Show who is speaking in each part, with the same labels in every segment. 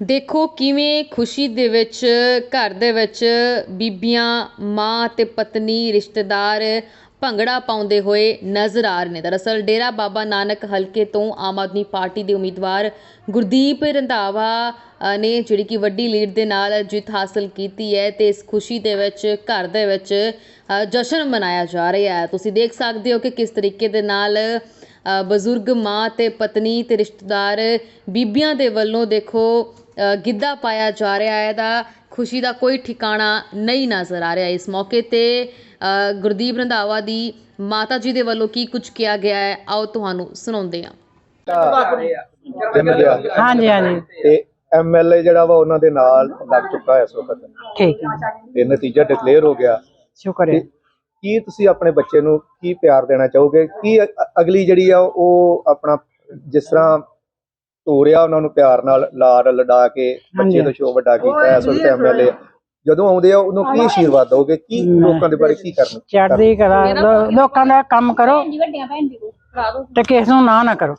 Speaker 1: ਦੇਖੋ ਕਿਵੇਂ ਖੁਸ਼ੀ ਦੇ ਵਿੱਚ, ਘਰ ਦੇ ਵਿੱਚ ਬੀਬੀਆਂ, ਮਾਂ ਅਤੇ ਪਤਨੀ, ਰਿਸ਼ਤੇਦਾਰ ਭੰਗੜਾ ਪਾਉਂਦੇ ਹੋਏ ਨਜ਼ਰ ਆ ਰਹੇ ਨੇ। ਦਰਅਸਲ ਡੇਰਾ ਬਾਬਾ ਨਾਨਕ ਹਲਕੇ ਤੋਂ ਆਮ ਆਦਮੀ ਪਾਰਟੀ ਦੇ ਉਮੀਦਵਾਰ ਗੁਰਦੀਪ ਰੰਧਾਵਾ ਨੇ ਜਿਹੜੀ ਕਿ ਵੱਡੀ ਲੀਡ ਦੇ ਨਾਲ ਜਿੱਤ ਹਾਸਲ ਕੀਤੀ ਹੈ ਤੇ ਇਸ ਖੁਸ਼ੀ ਦੇ ਵਿੱਚ, ਘਰ ਦੇ ਵਿੱਚ ਜਸ਼ਨ ਮਨਾਇਆ ਜਾ ਰਿਹਾ ਹੈ। ਤੁਸੀਂ ਦੇਖ ਸਕਦੇ ਹੋ ਕਿ ਕਿਸ ਤਰੀਕੇ ਦੇ ਨਾਲ ਬਜ਼ੁਰਗ ਮਾਂ ਤੇ ਪਤਨੀ ਤੇ ਰਿਸ਼ਤੇਦਾਰ ਬੀਬੀਆਂ ਦੇ ਵੱਲੋਂ ਦੇਖੋ ਗਿੱਧਾ ਪਾਇਆ ਜਾ ਰਿਹਾ ਹੈ ਦਾ ਖੁਸ਼ੀ ਦਾ ਕੋਈ ਠਿਕਾਣਾ ਨਹੀਂ ਨਜ਼ਰ ਆ ਰਿਹਾ। ਇਸ ਮੌਕੇ ਤੇ ਗੁਰਦੀਪ ਰੰਧਾਵਾ ਦੀ ਮਾਤਾ ਜੀ ਦੇ ਵੱਲੋਂ ਕੀ ਕੁਝ ਕਿਹਾ ਗਿਆ ਹੈ? ਆਓ ਤੁਹਾਨੂੰ ਸੁਣਾਉਂਦੇ ਹਾਂ।
Speaker 2: ਹਾਂਜੀ ਹਾਂਜੀ।
Speaker 3: ਤੇ ਐਮਐਲਏ ਜਿਹੜਾ ਵਾ ਉਹਨਾਂ ਦੇ ਨਾਲ ਲੱਗ ਚੁੱਕਾ ਹੈ ਇਸ ਵਕਤ।
Speaker 2: ਠੀਕ। ਹੈ
Speaker 3: ਤੇ ਨਤੀਜਾ ਡਿਕਲੇਅਰ ਹੋ ਗਿਆ।
Speaker 2: ਸ਼ੁਕਰ ਹੈ।
Speaker 3: ਤੇ ਕੀ ਤੁਸੀਂ ਆਪਣੇ ਬੱਚੇ ਨੂੰ ਕੀ ਪਿਆਰ ਦੇਣਾ ਚਾਹੋਗੇ? ਕੀ ਅਗਲੀ ਜਿਹੜੀ ਆ ਉਹ ਆਪਣਾ ਜਿਸ ਤਰ੍ਹਾਂ ਤੋਰਿਆ ਉਹਨਾਂ ਨੂੰ ਪਿਆਰ ਨਾਲ ਲਾਡ ਲਡਾ ਕੇ ਬੱਚੇ ਤੋਂ ਸ਼ੋ ਵੱਡਾ ਕੀਤਾ ਇਸ ਵਕਤ ਐਮਐਲਏ ਜਦੋਂ ਆਉਂਦੇ ਆ ਉਹਨੂੰ ਕੀ ਆਸ਼ੀਰਵਾਦ ਦੋਗੇ? ਕੀ ਲੋਕਾਂ ਦੇ ਬਾਰੇ ਕੀ ਕਰਨਾ
Speaker 2: ਚੜ੍ਹਦੀ ਕਲਾ ਲੋਕਾਂ ਦਾ ਕੰਮ ਕਰੋ। ਤੇ ਕਿਸ ਨੂੰ ਨਾ ਨਾ ਕਰੋ।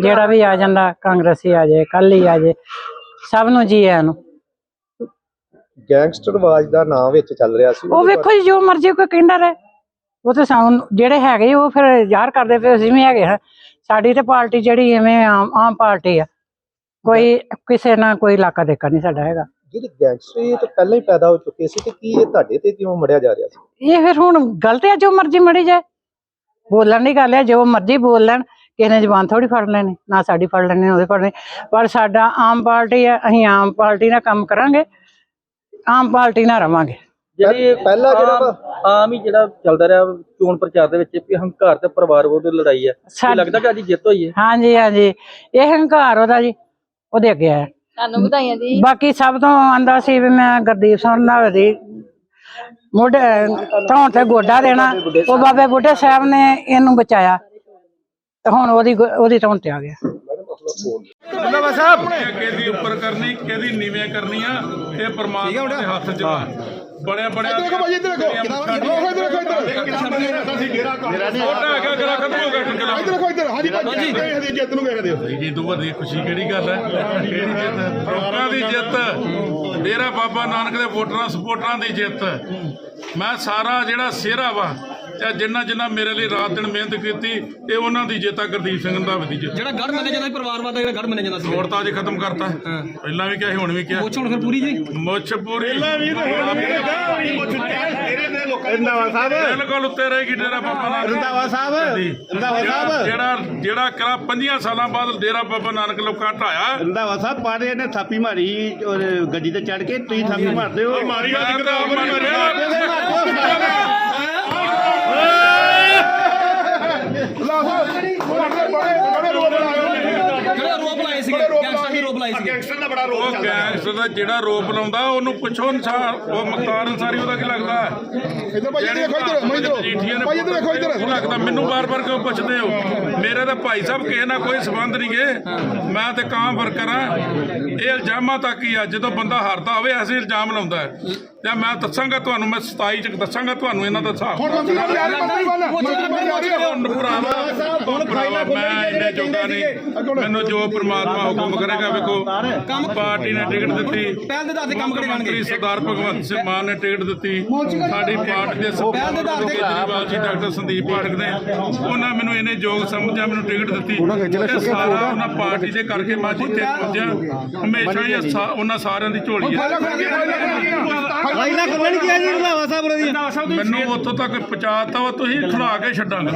Speaker 2: ਜਿਹੜਾ ਵੀ ਆ ਜਾਂਦਾ ਕਾਂਗਰਸੀ ਆ ਜਾਏ ਕੱਲ ਹੀ ਆ ਜਾਏ ਸਭ ਨੂੰ ਜੀ ਆਇਆਂ ਨੂੰ।
Speaker 3: ਗੈਂਗਸਟਰਵਾਜ ਦਾ ਨਾਮ ਵਿੱਚ ਚੱਲ ਰਿਹਾ ਸੀ।
Speaker 2: ਉਹ ਵੇਖੋ ਜੀ ਜੋ ਮਰਜ਼ੀ ਕੋਈ ਕਹਿੰਦਾ ਰਹੇ। ਉਹ ਤੇ ਸਾਨੂੰ ਜਿਹੜੇ ਹੈਗੇ ਉਹ ਫਿਰ ਜ਼ਾਹਰ ਕਰਦੇ ਪਏ ਅਸੀਂ ਵੀ ਹੈਗੇ ਹਾਂ ਸਾਡੀ ਤੇ ਪਾਰਟੀ ਜਿਹੜੀ ਐਵੇਂ ਆਮ ਆਮ ਪਾਰਟੀ ਆ। ਕੋਈ ਕਿਸੇ ਨਾਲ ਕੋਈ ਇਲਾਕਾ ਦੇਖਾ ਨਹੀਂ ਸਾਡਾ ਹੈਗਾ।
Speaker 3: ਜਿਹੜੇ ਗੈਂਗਸਟਰ ਇਹ ਤਾਂ ਪਹਿਲਾਂ ਹੀ ਪੈਦਾ ਹੋ ਚੁੱਕੇ ਸੀ ਤੇ ਕੀ ਇਹ ਤੁਹਾਡੇ ਤੇ ਕਿਉਂ ਮੜਿਆ ਜਾ ਰਿਹਾ ਸੀ?
Speaker 2: ਇਹ ਫਿਰ ਹੁਣ ਗਲਤ ਹੈ ਜੋ ਮਰਜ਼ੀ ਮੜੀ ਜਾਏ। ਬੋਲਣ ਦੀ ਗੱਲ ਹੈ ਜੋ ਮਰਜ਼ੀ ਬੋਲ ਲੈਣ ਕਿਸੇ ਨੇ ਜ਼ਬਾਨ ਥੋੜੀ ਫੜ ਲੈਣੀ ਨਾ ਸਾਡੀ ਫੜ ਲੈਣੀ ਉਹਦੇ ਫੜਨੀ ਪਰ ਸਾਡਾ ਆਮ ਪਾਰਟੀ ਹੈ ਅਸੀਂ ਆਮ ਪਾਰਟੀ ਨਾਲ ਕੰਮ ਕਰਾਂਗੇ ਆਮ ਪਾਰਟੀ ਨਾਲ ਰਵਾਂਗੇ।
Speaker 4: ਜਿਹੜੀ
Speaker 3: ਪਹਿਲਾ ਜਿਹੜਾ
Speaker 4: ਆਮ- ਆਮ ਹੀ ਜਿਹੜਾ ਚੱਲਦਾ ਰਿਹਾ ਚੋਣ ਪ੍ਰਚਾਰ ਦੇ ਵਿੱਚ ਵੀ ਹੰਕਾਰ ਤੇ ਪਰਿਵਾਰ ਵਿਰੋਧ ਲੜਾਈ ਹੈ। ਕੀ
Speaker 2: ਸਾਡ-
Speaker 4: ਲੱਗਦਾ ਕਿ ਅੱਜ ਜਿੱਤ ਹੋਈ ਹੈ?
Speaker 2: ਹਾਂਜੀ ਹਾਂਜੀ। ਇਹ ਹੰਕਾਰ ਉਹਦਾ ਜੀ ਉਹਦੇ ਅੱਗੇ ਹੈ।
Speaker 1: ਤੁਹਾਨੂੰ ਵਧਾਈਆਂ ਜੀ।
Speaker 2: ਬਾਕੀ ਸਭ ਤੋਂ ਆਂਦਾ ਸੀ ਵੀ ਮੈਂ ਗੁਰਦੀਪ ਸਿੰਘ ਨਾਲ ਦੀ ਮੋਢੇ ਧੌਣ ਤੇ ਗੋਡਾ ਦੇਣਾ। ਉਹ ਬਾਬੇ ਬੁੱਢੇ ਸਾਹਿਬ ਨੇ ਇਹਨੂੰ ਬਚਾਇਆ। ਤੇ ਹੁਣ ਉਹਦੀ ਗੋ- ਉਹਦੀ ਧੌਣ ਤੇ ਆ ਗਿਆ।
Speaker 5: ਕਿਹਦੀ ਉੱਪਰ ਕਰਨੀ ਕਿਹਦੀ ਨੀਵੇਂ ਕਰਨੀ ਆ ਇਹ ਪਰਮਾਤਮਾ ਦੇ ਹੱਥ 'ਚ ਬੜਿਆ ਬੜਿਆ ਦੇਖੋ ਭਾਈ ਇੱਧਰ ਦੇਖੋ। ਇੱਧਰ ਦੇਖੋ ਇੱਧਰ। ਛੋਟਾ ਹੈਗਾ ਗਰਾ ਖਤਮ ਹੋ ਗਿਆ ਟਿਕਲਾ ਇੱਧਰ ਦੇਖੋ ਇੱਧਰ। ਹਾਂਜੀ ਭਾਜੀ ਜਿੱਤ ਨੂੰ ਵੇਖਦੇ ਹੋ। ਜੀ ਤੋਂ ਵੱਡੀ ਖੁਸ਼ੀ ਕਿਹੜੀ ਗੱਲ ਹੈ? ਕਿਹੜੀ ਜਿੱਤ ਲੋਕਾਂ ਦੀ ਜਿੱਤ। ਡੇਰਾ ਬਾਬਾ ਨਾਨਕ ਦੇ ਵੋਟਰਾਂ ਸਪੋਰਟਰਾਂ ਦੀ ਜਿੱਤ। ਮੈਂ ਸਾਰਾ ਜਿਹੜਾ ਸਿਹਰਾ ਵਾ ਤੇ ਜਿੰਨਾ ਜਿੰਨਾ ਮੇਰੇ ਲਈ ਰਾਤ ਦਿਨ ਮਿਹਨਤ ਕੀਤੀ ਇਹ ਉਹਨਾਂ ਦੀ ਜਿੱਤ ਗੁਰਦੀਪ ਸਿੰਘ ਰੰਧਾਵੇ ਦੀ ਜਿੱਤ।
Speaker 4: ਜਿਹੜਾ ਗੜ ਮੰਨਿਆ ਜਾਂਦਾ ਪਰਿਵਾਰਵਾਦ ਦਾ ਜਿਹੜਾ ਗੜ ਮੰਨਿਆ ਜਾਂਦਾ ਸੀ।
Speaker 5: ਹੋਰ ਤਾਂ ਅੱਜ ਖਤਮ ਕਰਤਾ। ਪਹਿਲਾਂ ਵੀ ਕਿਹਾ ਸੀ ਹੁਣ ਵੀ ਕਿਹਾ।
Speaker 4: ਪੁੱਛ ਹੁਣ ਫਿਰ ਪੂਰੀ ਜੀ?
Speaker 5: ਮੁੱਛ ਪੂਰੀ। ਰੰਦਾਵਾ ਸਾਹਿਬ। ਬਿਲਕੁਲ ਉੱਤੇ ਰਹੇਗੀ ਡੇਰਾ ਬਾਬਾ ਨਾਨਕ। ਰੰਦਾਵਾ ਸਾਹਿਬ। ਰੰਦਾਵਾ ਸਾਹਿਬ। ਜਿਹੜਾ ਜਿਹੜਾ ਕਰਾ 50 ਸਾਲਾਂ ਬਾਅਦ ਡੇਰਾ ਬਾਬਾ ਨਾਨਕ ਲੋਕਾਂ ਢਾਇਆ।
Speaker 6: ਰੰਧਾਵਾ ਸਾਹਿਬ ਪਾੜੇ ਨੇ ਥਾਪੀ ਮਾਰੀ ਔਰ ਗੱਡੀ ਤੇ ਚੜ ਕੇ ਤੁਸੀਂ ਥਾਪੀ ਮਾਰਦੇ ਹੋ।
Speaker 5: ਮਾਰੀ ਵਾਲੀ ਕਿਤਾਬ ਮਾਰਿਆ
Speaker 4: ਦੇ ਰੋਪ ਲਾਏ ਸੀਗੇ
Speaker 5: ਉਹ ਗੈਂਗਸਟਰ ਦਾ ਜਿਹੜਾ ਰੋਪ ਲਾਉਂਦਾ ਉਹਨੂੰ ਪੁੱਛੋ ਅਨਸਾਰ ਉਹ ਮੁਖਤਾਰ ਅਨਸਾਰੀ ਉਹਦਾ ਕੀ ਲੱਗਦਾ।
Speaker 7: ਇੱਧਰ ਭਾਈ ਇੱਧਰ ਦੇਖੋ ਇੱਧਰ ਮੈਂ ਇੱਧਰ ਭਾਈ ਇੱਧਰ ਦੇਖੋ ਇੱਧਰ।
Speaker 5: ਲੱਗਦਾ ਮੈਨੂੰ ਬਾਰ-ਬਾਰ ਕਿਉਂ ਪੁੱਛਦੇ ਹੋ? ਮੇਰੇ ਤਾਂ ਭਾਈ ਸਾਹਿਬ ਕਿਸੇ ਨਾਲ ਕੋਈ ਸਬੰਧ ਨਹੀਂ ਗੇ। ਮੈਂ ਤੇ ਕਾਂ ਵਰਕਰ ਆ ਇਹ ਇਲਜ਼ਾਮਾਂ ਤੱਕ ਹੀ ਆ ਜਦੋਂ ਬੰਦਾ ਹਾਰਦਾ ਹੋਵੇ ਐਸੇ ਇਲਜ਼ਾਮ ਲਾਉਂਦਾ ਹੈ। ਤੇ ਮੈਂ ਦੱਸਾਂਗਾ ਤੁਹਾਨੂੰ ਮੈਂ 27 ਚ ਦੱਸਾਂਗਾ ਤੁਹਾਨੂੰ ਇਹਨਾਂ ਦਾ ਹਿਸਾਬ।
Speaker 7: ਹੁਣ ਮੰਤਰੀ ਬਣ ਜਾ ਮੰਤਰੀ ਬਣ ਮੰਤਰੀ ਬਣ
Speaker 5: ਭਰਾਵਾ ਮੈਂ ਇਹਨੇ ਜੋਗਾ ਨਹੀਂ। ਮੈਨੂੰ ਜੋ ਪ੍ਰਮਾਤਮਾ ਹੁਕਮ ਕਰੇਗਾ ਵੇਖੋ। ਪਾਰਟੀ ਨੇ ਟਿਕਟ ਦਿੱਤੀ।
Speaker 4: ਪਹਿਲ ਦੇ ਆਧਾਰ ਤੇ ਕੰਮ ਕਰੇ ਜਾਣਗੇ
Speaker 5: ਮੰਤਰੀ ਸਰਦਾਰ ਭਗਵੰਤ ਸਿੰਘ ਮਾਨ ਨੇ ਟਿਕਟ ਦਿੱਤੀ। ਸਾਡੀ ਪਾਰਟੀ ਦੇ ਸਰਦਾਰ ਕੇਜਰੀਵਾਲ ਜੀ ਡਾਕਟਰ ਸੰਦੀਪ ਪਾਠਕ ਨੇ ਉਹਨਾਂ ਮੈਨੂੰ ਇਹਨੇ ਯੋਗ ਸਮਝਿਆ ਮੈਨੂੰ ਟਿਕਟ ਦਿੱਤੀ। ਸਾਰਾ ਉਹਨਾਂ ਪਾਰਟੀ ਦੇ ਕਰਕੇ ਮੈਂ ਜਿੱਥੇ ਪਹੁੰਚਿਆ ਹਮੇਸ਼ਾ ਹੀ ਉਹਨਾਂ ਸਾਰਿਆਂ ਦੀ ਝੋਲੀ ਹੈ।
Speaker 6: ਫਾਈਲਾਂ ਖੁੱਲਣ ਕੀ ਆ ਜੀ ਰੰਧਾਵਾ ਸਾਹਿਬ
Speaker 5: ਮੈਨੂੰ ਉੱਥੋਂ ਤੱਕ ਪਹੁੰਚਾਤਾ ਵਾ ਤੁਸੀਂ ਖਿਲਾ ਕੇ ਛੱਡਾਂਗੇ।